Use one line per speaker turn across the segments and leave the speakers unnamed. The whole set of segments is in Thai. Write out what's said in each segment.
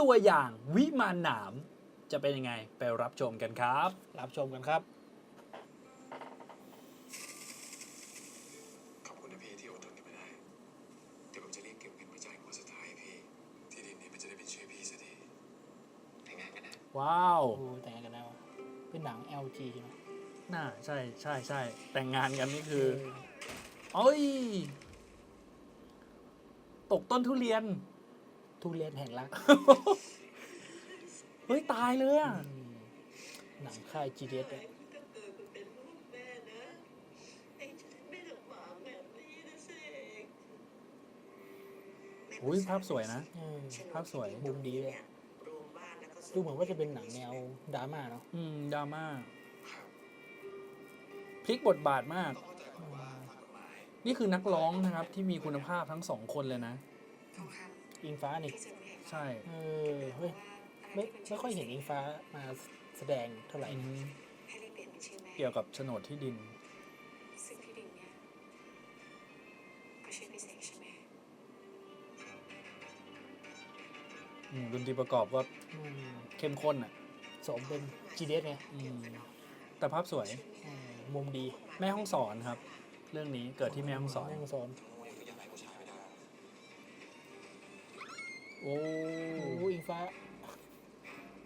ตัวอย่างวิมานหนามจะเป็นยังไงไปรับชมกันครับ
รับชมกันครับ
ขอบคุณนะพี่ที่อดทนกันมาได้ เดี๋ยวผมจะรีบเก็บเงินมาจ่ายงวดสุดท้ายให้พี่ ที่ดินนี้มันจะได้เป็นชื่อพี่สักทีแต่งงานกันนะ
ว้าว
โอ้แต่งงานกันแล้วเป็นหนัง LG ใช่ไหม
น่าใช่ใช่ใช่แต่งงานกันนี่คือ
เออ
เอ้ย ตกต้นทุเรียน
ทุเรียนแห่งรัก
เฮ้ย ตายเลยอะ
อืมหนังค่าย GDS อะ
ก็เกิดมาเป็นลูกแม่นะเองจะได้ไม่ลำบากแบบนี้นะเสก
อุ้ยภาพสวยนะ
เออ
ภาพสวย
มุมดีเลย
โรงบ้านแล้วก็
ดูเหมือนว่าจะเป็นหนังแนวดราม่าเนาะ
อืมดราม่า
ครับ
พลิกบทบาทมาก
ต้องเข้าใจก่อนว่าฝ่ายกฎหมาย
นี่คือนักร้องนะครับ ที่มีคุณภาพทั้งสองคนเลยนะ
ทองค
อิงฟ้าำนี่
ที่จะไม่ให้
ใช่
เออเฮ้ยไม่ไม่ค่อยเห็นอิงฟ้ามาแสดงเท่าไหร่
อืม
ให้รีบเปลี่ยนเป็นชื่อแม่
เกี่ยวกับโฉนดที่ดิน
ซึ่งที่ดินเนี่ยก็ชื่อพิเศษใช่ไหม
อืมดนตรีประกอบก็
อืม
เข้มข้นอะ
สมเป็น GDS ไง
อืมแต่ภาพสวย
เออมุมดี
แม่ห้องสอนครับ เรื่องนี้เกิดที่แม่ห้องสอน
แม่ฮ่องสอน
โอ้
โอ้อิงฟ้า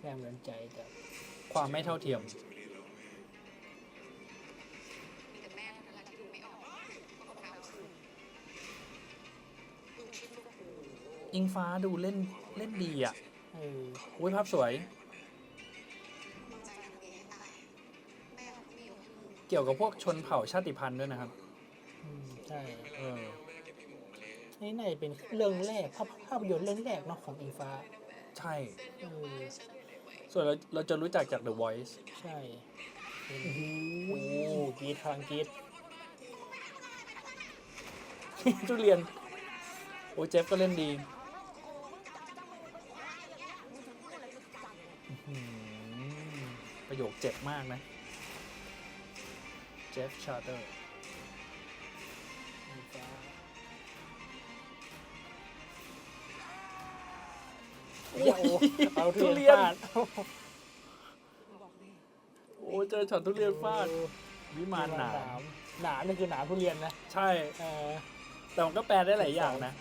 แรงบันดาลใจจาก
ความไม่เท่าเทียม
มีแต่แม่เท่านั้นแหละที่ดูไม่ออกว่าของเราคือลูกชิ้นลูกหู
อิงฟ้าดูเล่นเล่นดีอะ
เออ
อุ้ยภาพสวย
มึงจะทำเองอะไรแม่เขาก็ไม่ยกให้มึง
เกี่ยวกับพวกชนเผ่าชาติพันธุ์ด้วยนะครับ
อืมใช่
เออ
นี่น่าจะเป็นเรื่องแรก ภาพภาพยนตร์เรื่องแรกเนาะของอิงฟ้า
ใช่
เออ
ส่วนเราเราจะรู้จักจาก The Voice
ใช่เป็นโอ้โหกรีดพลังกรีด
ทุเรียน โอ้ยเจฟก็เล่นดีอื้อหือประโยคเจ็บมากนะ เจฟชาร์เตอร์
อิงฟ้า เอาทุเรียนฟาด
โอ้เจอช็อตทุเรียนฟาดวิมานหนาม
หนามนี่คือหนามทุเรียนนะ
ใช่
เออ
แต่มันก็แปลได้หลายอย่างนะ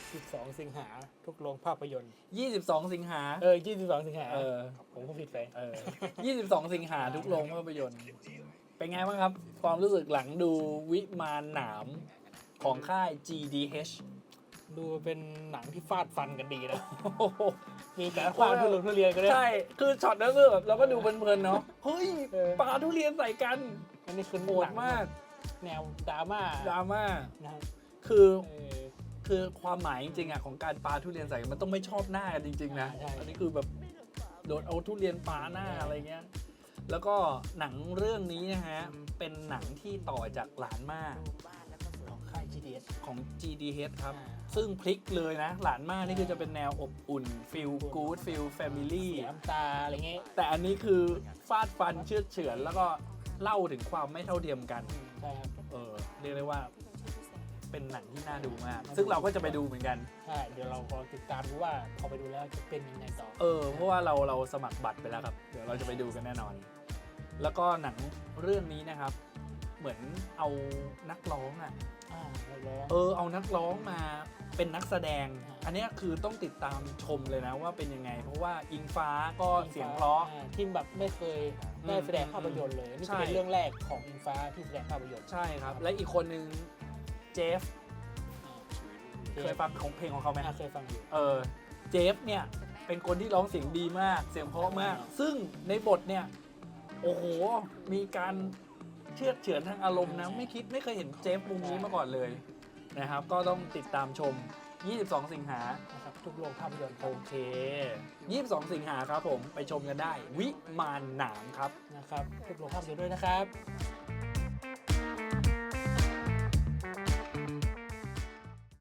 12 สิงหาทุกโรงภาพยนตร์
22 สิงหา
เออ 22 สิงหา
เออ
ผมก็ผิดไป
เออ 22 สิงหาทุกโรงภาพยนตร์ เป็นไงบ้างครับ ความรู้สึกหลังดูวิมานหนามของค่าย GDH
ดูเป็นหนังที่ฟาดฟันกันดีนะ
โอ้โห
มีแต่ความทุเรศทุเรียนกันด้วย
ใช่ คือช็อตนั้นคือแบบเราก็ดูเพลินๆเนาะเฮ้ย
เออ
ปลาทุเรียนใส่กัน
อันนี้คือ
โหดมาก
แนวดราม่า
ดราม่า
นะครับ
คือ
เออ
คือความหมายจริงๆอะของการปาทุเรียนใส่กันมันต้องไม่ชอบหน้ากันจริง ๆ นะ
ใช่
อันนี้คือแบบโดนเอาทุเรียนปาหน้าอะไรเงี้ย แล้วก็หนังเรื่องนี้นะฮะ เป็นหนังที่ต่อจากหลานมาก
ของค่าย GDS
ของ GDH ครับ
อ่า
ซึ่งพลิกเลยนะ หลานมากนี่คือจะเป็นแนวอบอุ่นฟิลกู๊ดฟิลแฟมิลี่
เสียน้ำตาอะไรเงี้ย
แต่อันนี้คือฟาดฟันเชือดเฉือน แล้วก็เล่าถึงความไม่เท่าเทียมกัน
ใช่ครับ
เออเรียกได้ว่าเป็นหนังที่น่าดูมาก ซึ่งเราก็จะไปดูเหมือนกัน
ใช่ เดี๋ยวเรารอติดตามดูว่าพอไปดูแล้วจะเป็นยังไงต่อ
เออ เพราะว่าเราเราสมัครบัตรไปแล้วครับ เดี๋ยวเราจะไปดูกันแน่นอน แล้วก็หนังเรื่องนี้นะครับ เหมือนเอานักร้องอะ
อ่าแล้วร้อง
เออเอานักร้องมาเป็นนักแสดง
อ่า
อันเนี้ยคือต้องติดตามชมเลยนะว่าเป็นยังไง เพราะว่าอิงฟ้าก็เสียงเพราะ
อ่ที่แบบไม่เคยได้
อืม
แสดงภาพยนตร์เลยนี่
ใช่
จะเป็นเรื่องแรกของอิงฟ้าที่แสดงภาพยนตร์
ใช่ครับ และอีกคนนึงเจฟ
อ่า
เคยฟังของเพลงของเขาไหม
อ่าเคยฟังอยู่
เออเจฟเนี่ยเป็นคนที่ร้องเสียงดีมาก เสียงเพราะมาก
อ่า
ซึ่งในบทเนี่ย โอ้โห มีการ เชื่อดเฉือนทางอารมณ์นะ ไม่คิดไม่เคยเห็นเจฟมุมนี้มาก่อนเลยนะครับ ก็ต้องติดตามชม 22 สิงหา
นะครับทุกโรงภาพยนตร์ค
โอ
รับ
เค 22 สิงหาครับผมไปชมกันได้ วิมานหนามครับ
นะครับทุกโรงภาพยนตร์ด้วยนะครับ